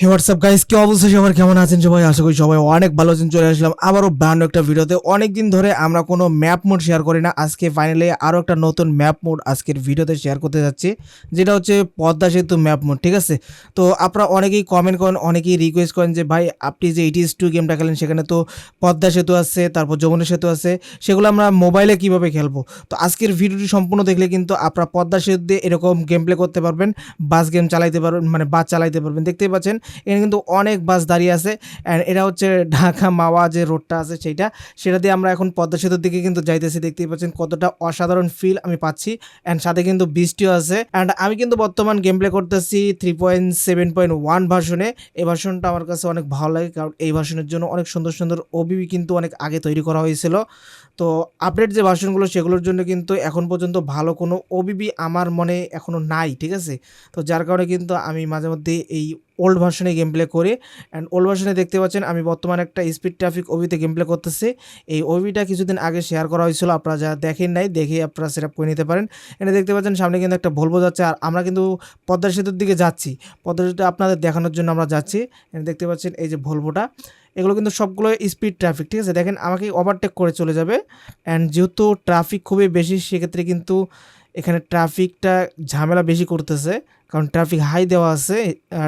হে WhatsApp guys কি অবস্থা? সবার কেমন আছেন? সবাই আশা করি সবাই অনেক ভালো আছেন। চলে আসলাম আবারও ব্র্যান্ড একটা ভিডিওতে অনেক দিন ধরে আমরা কোনো ম্যাপ মোড শেয়ার করি না। আজকে ফাইনালি আরও একটা নতুন ম্যাপ মোড আজকের ভিডিওতে শেয়ার করতে যাচ্ছি। যেটা হচ্ছে পদ্মা সেতু ম্যাপ মোড ঠিক আছে? তো আপনারা অনেকেই কমেন্ট করেন, অনেকেই রিকোয়েস্ট করেন যে, ভাই, আপনি যে এইটিএস টু গেমটা খেলেন, সেখানে তো পদ্মা সেতু আছে, তারপর যমুনা সেতু আছে। সেগুলো আমরা মোবাইলে কীভাবে খেলব? তো আজকের ভিডিওটি সম্পূর্ণ দেখলে কিন্তু আপনারা পদ্মা সেতু দিয়ে এরকম গেম প্লে করতে পারবেন বাস গেম চালাইতে পারবেন মানে বাস চালাইতে পারবেন। দেখতেই পাচ্ছেন এখানে কিন্তু অনেক বাস দাঁড়িয়ে আছে। অ্যান্ড এটা হচ্ছে ঢাকা মাওয়া যে রোডটা আছে সেইটা, সেটা দিয়ে আমরা এখন পদ্মা সেতুর দিকে কিন্তু যাইতেছি। দেখতেই পাচ্ছেন কতটা অসাধারণ ফিল আমি পাচ্ছি। অ্যান্ড সাথে কিন্তু বৃষ্টিও আছে। অ্যান্ড আমি কিন্তু বর্তমান গেম প্লে করতেছি three point seven point one ভার্সনে এই ভার্সনটা আমার কাছে অনেক ভালো লাগে, কারণ এই ভার্সনের জন্য অনেক সুন্দর সুন্দর ওবিবি কিন্তু অনেক আগে তৈরি করা হয়েছিল। তো আপডেট যে ভার্সনগুলো সেগুলোর জন্য কিন্তু এখন পর্যন্ত ভালো কোনো ওবিবি আমার মনে এখনও নাই, ঠিক আছে? তো যার কারণে কিন্তু আমি মাঝে মধ্যে এই ওল্ড ভার্সনে গেম প্লে করি অ্যান্ড ওল্ড ভার্সনে দেখতে পাচ্ছেন আমি বর্তমানে একটা স্পিড ট্রাফিক ওবিতে গেম প্লে করতেছি। এই ওবিটা কিছুদিন আগে শেয়ার করা হয়েছিল, আপনারা যারা দেখেন নাই, দেখে আপনারা সেট করে নিতে পারেন। এখানে দেখতে পাচ্ছেন সামনে কিন্তু একটা ভলভো যাচ্ছে, আর আমরা কিন্তু পদ্মা সেতুর দিকে যাচ্ছি। পদ্মা সেতু আপনাদের দেখানোর জন্য আমরা যাচ্ছি। দেখতে পাচ্ছেন এই যে ভলভোটা এগুলো কিন্তু সবগুলো স্পিড ট্রাফিক ঠিক আছে? দেখেন, আমাকে ওভারটেক করে চলে যাবে। অ্যান্ড যেহেতু ট্রাফিক খুবই বেশি, সেক্ষেত্রে কিন্তু এখানে ট্রাফিকটা ঝামেলা বেশি করতেছে। কারণ ট্রাফিক হাই দেওয়া আছে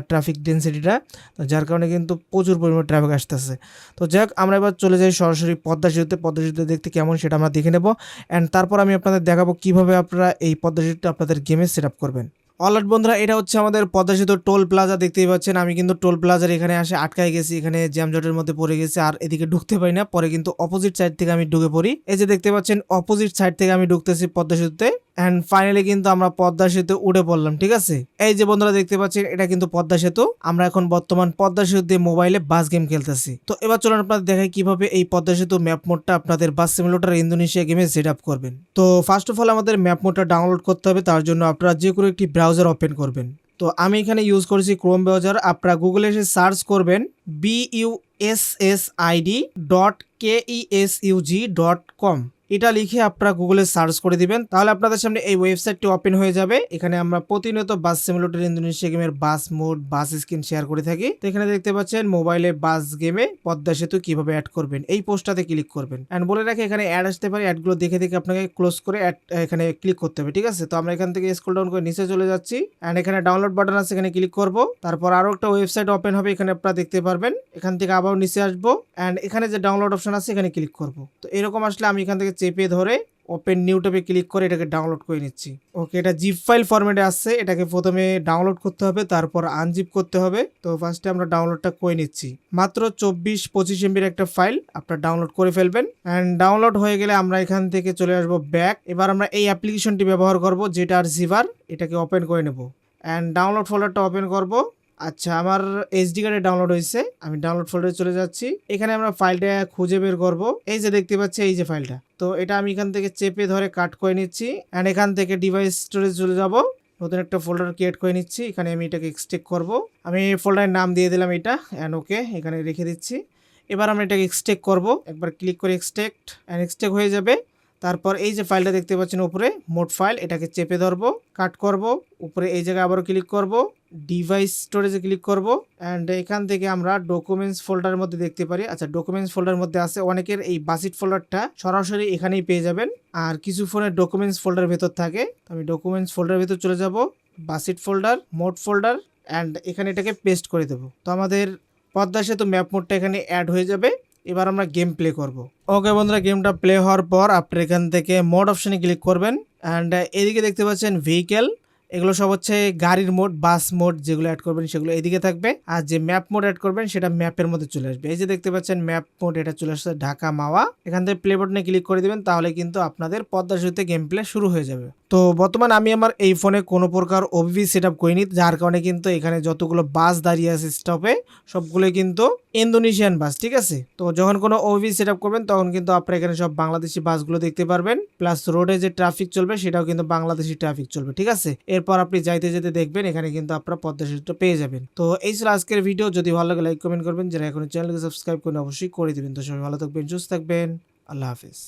ট্রাফিক ডেন্সিটিটা তো যার কারণে কিন্তু প্রচুর পরিমাণে ট্রাফিক আসতেছে। তো যাক, আমরা এবার চলে যাই সরাসরি পদ্মা সেতুতে। পদ্মা সেতুতে দেখতে কেমন সেটা আমরা দেখে নেব। অ্যান্ড তারপর আমি আপনাদের দেখাবো কীভাবে আপনারা এই পদ্মা সেতুটা আপনাদের গেমে সেট আপ করবেন অলরাইট বন্ধুরা, এটা হচ্ছে আমাদের পদ্মা সেতু টোল প্লাজা দেখতেই পাচ্ছেন। আমি কিন্তু টোল প্লাজার এখানে আসে আটকায় গেছি, এখানে জ্যামজটের মধ্যে পড়ে গেছে, আর এদিকে ঢুকতে পারি না। পরে কিন্তু অপোজিট সাইড থেকে আমি ঢুকে পড়ি। এই যে দেখতে পাচ্ছেন অপোজিট সাইড থেকে আমি ঢুকতেছি পদ্মা সেতুতে। অ্যান্ড ফাইনালি কিন্তু আমরা পদ্মা সেতু উঠে পড়লাম, ঠিক আছে? এই যে বন্ধুরা দেখতে পাচ্ছেন, এটা কিন্তু পদ্মা সেতু। আমরা এখন বর্তমান পদ্মা সেতু দিয়ে মোবাইলে বাস গেম খেলতেছি। তো এবার চলুন আপনাদের দেখাই কীভাবে এই পদ্মা সেতু ম্যাপ মোডটা আপনাদের বাস সিমুলেটর ইন্দোনেশিয়া গেমে সেট আপ করবেন। তো ফার্স্ট অফ অল আমাদের ম্যাপ মোডটা ডাউনলোড করতে হবে, তার জন্য আপনারা যে কোনো একটি ব্রাউজার ওপেন করবেন। তো আমি এখানে ইউজ করেছি ক্রোম ব্রাউজার আপনারা গুগলে এসে সার্চ করবেন B U S S ID dot K E S UG dot com এটা লিখে আপনারা গুগলে সার্চ করে দিবেন। তাহলে আপনাদের সামনে এই ওয়েবসাইটটি ওপেন হয়ে যাবে। এখানে আমরা প্রতিনিয়ত বাস সিমুলেটর, ইন্দোনেশিয়া গেমের bus mode, bus screen share করে থাকি। তো এখানে দেখতে পাচ্ছেন, মোবাইলে বাস গেমে পদ্মা সেতু কীভাবে অ্যাড করবেন? এই পোস্টটাতে ক্লিক করবেন। অ্যান্ড বলে রাখি, এখানে অ্যাড আসতে পারে। অ্যাডগুলো দেখে দেখে আপনাকে ক্লোজ করে অ্যাড এখানে ক্লিক করতে হবে, ঠিক আছে? তো আমরা এখান থেকে স্ক্রল ডাউন করে নিচে চলে যাচ্ছি। অ্যান্ড এখানে ডাউনলোড বাটন আছে, এখানে ক্লিক করব। তারপর আরও একটা ওয়েবসাইট ওপেন হবে, এখানে আপনারা দেখতে পারবেন। এখান থেকে আবার নিচে আসব। অ্যান্ড এখানে যে ডাউনলোড অপশন আছে, এখানে ক্লিক করব। তো এরকম আসলে আমি এখান থেকে চেপে ধরে ওপেন নিউ ট্যাবে ক্লিক করে এটাকে ডাউনলোড করে নিচ্ছি। ওকে এটা জিপ ফাইল ফরম্যাটে আসছে, এটাকে প্রথমে ডাউনলোড করতে হবে, তারপর আনজিপ করতে হবে। তো ফার্স্টে আমরা ডাউনলোডটা করে নিচ্ছি। মাত্র চব্বিশ পঁচিশ এমবির একটা ফাইল আপনার ডাউনলোড করে ফেলবেন। অ্যান্ড ডাউনলোড হয়ে গেলে আমরা এখান থেকে চলে আসব ব্যাক এবার আমরা এই অ্যাপ্লিকেশনটি ব্যবহার করব, যেটা আর জিভার এটাকে ওপেন করে নেব। অ্যান্ড ডাউনলোড ফোল্ডারটা ওপেন করব। আচ্ছা আমার এইচডি কার্ডে ডাউনলোড হয়েছে। আমি ডাউনলোড ফোল্ডারে চলে যাচ্ছি। এখানে আমরা ফাইলটা খুঁজে বের করব। এই যে দেখতে পাচ্ছি, এই যে ফাইলটা তো এটা আমি এখান থেকে চেপে ধরে কাট করে নিচ্ছি অ্যান্ড এখান থেকে ডিভাইস স্টোরেজ চলে যাব। নতুন একটা ফোল্ডার ক্রিয়েট করে নিচ্ছি। এখানে আমি এটাকে এক্সটেক করব। আমি ফোল্ডারের নাম দিয়ে দিলাম এটা অ্যান্ড ওকে এখানে রেখে দিচ্ছি। এবার আমরা এটাকে এক্সটেক করব। একবার ক্লিক করে এক্সটেক্ট অ্যান্ড এক্সটেক হয়ে যাবে। তারপর এই যে ফাইলটা দেখতে পাচ্ছেন, উপরে মোট ফাইল এটাকে চেপে ধরবো কাট করব, উপরে এই জায়গায় আবারও ক্লিক করব। ডিভাইস স্টোরেজে ক্লিক করব অ্যান্ড এখান থেকে আমরা ডকুমেন্টস ফোল্ডারের মধ্যে দেখতে পারি। আচ্ছা ডকুমেন্টস ফোল্ডার মধ্যে আছে অনেকের এই বাসিট ফোল্ডারটা সরাসরি এখানেই পেয়ে যাবেন। আর কিছু ফোনের ডকুমেন্টস ফোল্ডার ভেতর থাকে। আমি ডকুমেন্টস ফোল্ডারের ভেতর চলে যাব বাসিট ফোল্ডার মোড ফোল্ডার অ্যান্ড এখানে এটাকে পেস্ট করে দেবো। তো আমাদের পদ্মা সেতু ম্যাপ মোডটা এখানে অ্যাড হয়ে যাবে। এবার আমরা গেম প্লে করব। ওকে বন্ধুরা গেমটা প্লে হওয়ার পর আপনি এখান থেকে মোড অপশানে ক্লিক করবেন অ্যান্ড এদিকে দেখতে পাচ্ছেন ভেহিকেল এগুলো সব হচ্ছে গাড়ির মোড, বাস মোড যেগুলো অ্যাড করবেন সেগুলো এদিকে থাকবে। আর যে ম্যাপ মোড অ্যাড করবেন সেটা ম্যাপের মধ্যে চলে আসবে। এই যে দেখতে পাচ্ছেন ম্যাপ মোড এটা চলে আসছে ঢাকা মাওয়া। এখান থেকে প্লে বাটনে ক্লিক করে দিবেন, তাহলে কিন্তু আপনাদের পদ্মা সেতুতে গেম প্লে শুরু হয়ে যাবে। তো বর্তমান আমি আমার এই ফোনে কোনো প্রকার ওবিভি সেট আপ করিনি, যার কারণে কিন্তু এখানে যতগুলো বাস দাঁড়িয়ে আছে স্টপে সবগুলো কিন্তু ইন্দোনেশিয়ান বাস ঠিক আছে? তো যখন কোনো ওবিভি সেট আপ করবেন, তখন কিন্তু আপনারা এখানে সব বাংলাদেশি বাসগুলো দেখতে পারবেন প্লাস রোডে যে ট্রাফিক চলবে, সেটাও কিন্তু বাংলাদেশি ট্রাফিক চলবে, ঠিক আছে? এরপর আপনি যাইতে যেতে দেখবেন, এখানে কিন্তু আপনারা পদ্মা পেয়ে যাবেন। তো এই ছিল আজকের ভিডিও যদি ভালো লাগে লাইক কমেন্ট করবেন, যারা এখন চ্যানেলকে সাবস্ক্রাইব করেন অবশ্যই করে দিবেন। তো সবাই ভালো থাকবেন, সুস্থ থাকবেন, আল্লাহ হাফিজ।